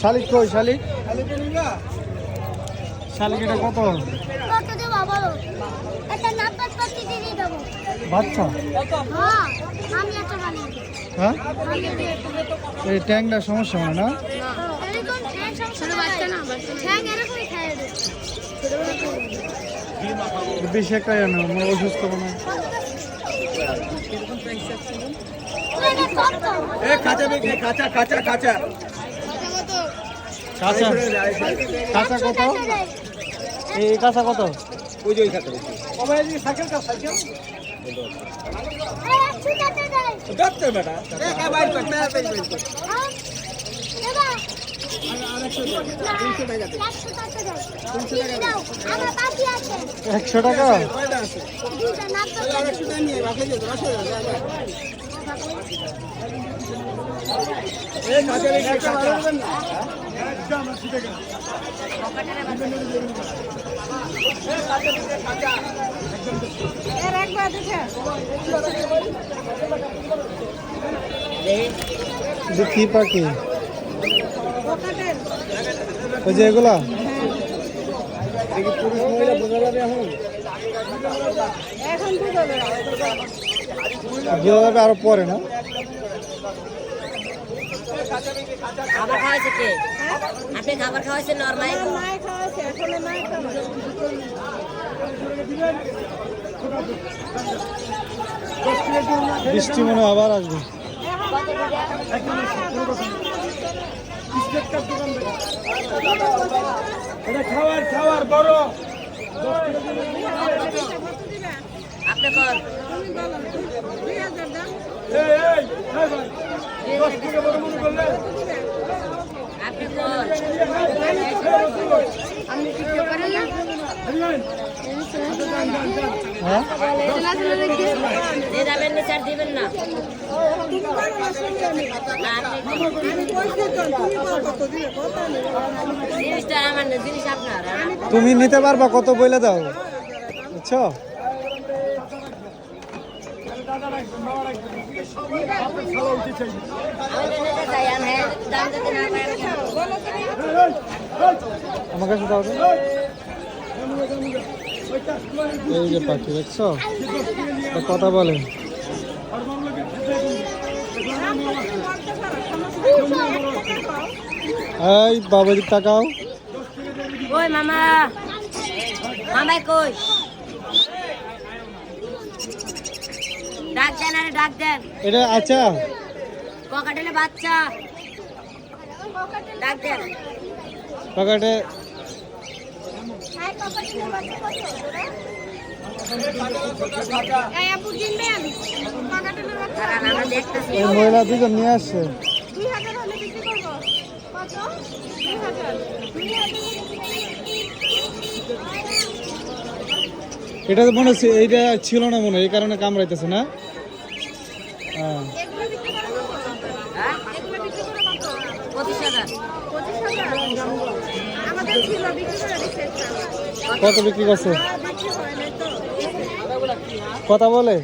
শালিক কই শালিক? শালিক এটা কত? বাচ্চা? হ্যাঁ হ্যাঁ। এই ট্যাংটার সমস্যা হয় না? দেয় বেশি একটা অসুস্থ মনে হয়। কাঁচা কাঁচা কাঁচা কাঁচা কাঁচা। কাঁচা কত? এই কাঁচা কত? ওই যে ওই কাঁচা বেটা। একশো টাকা কি পাখি? ওই যে এগুলা? বোঝা যাবে আরও পরে না? খাবার খাওয়াইছে কে? আপনি খাবার খাওয়াইছেন নর্মাল বৃষ্টি মনে হয় আবার আসবে। এটা খাওয়ার খাওয়ার বড়। আপনি এই এই এই ভাই দশ টাকা বড় মনে করলে আপনি কর হ্যাঁ যে যাবেন না চার দিবেন না না, আপনি জিনিসটা আমার না জিনিস আপনার আর আপনি- তুমি নিতে পারবা কত বইলে দাও বুঝছ। আমার কাছে দাও। এই যে পাখি দেখছ? কথা বলে। এই বাবাজি তাকাও। কই মামা। মামাই কই? ডাক দেন আরে ডাক দেন। এটা আচ্ছা। পকেটে বাচ্চা। ডাক দেন। পকেটে হ্যাঁ পকেটের বাচ্চা কত এই আপু কিনবেন পকেটের বাচ্চা আর আমরা দেখতেছি এই মহিলা দুজন নিয়ে আসছে। এটা তো মনে হচ্ছে এইটা ছিল না মনে হয় এই কারণে কামড়াইতেছে না? হ্যাঁ। আমাদের ছিল বিক্রি করে কত বিক্রি করছে? কথা বলে?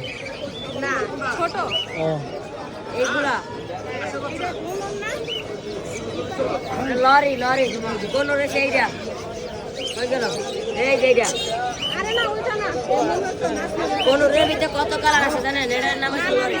লরি লরি কোন সেইটা এই যেটা কোন কত কালার আছে জানেন? এটার নাম হচ্ছে লরি।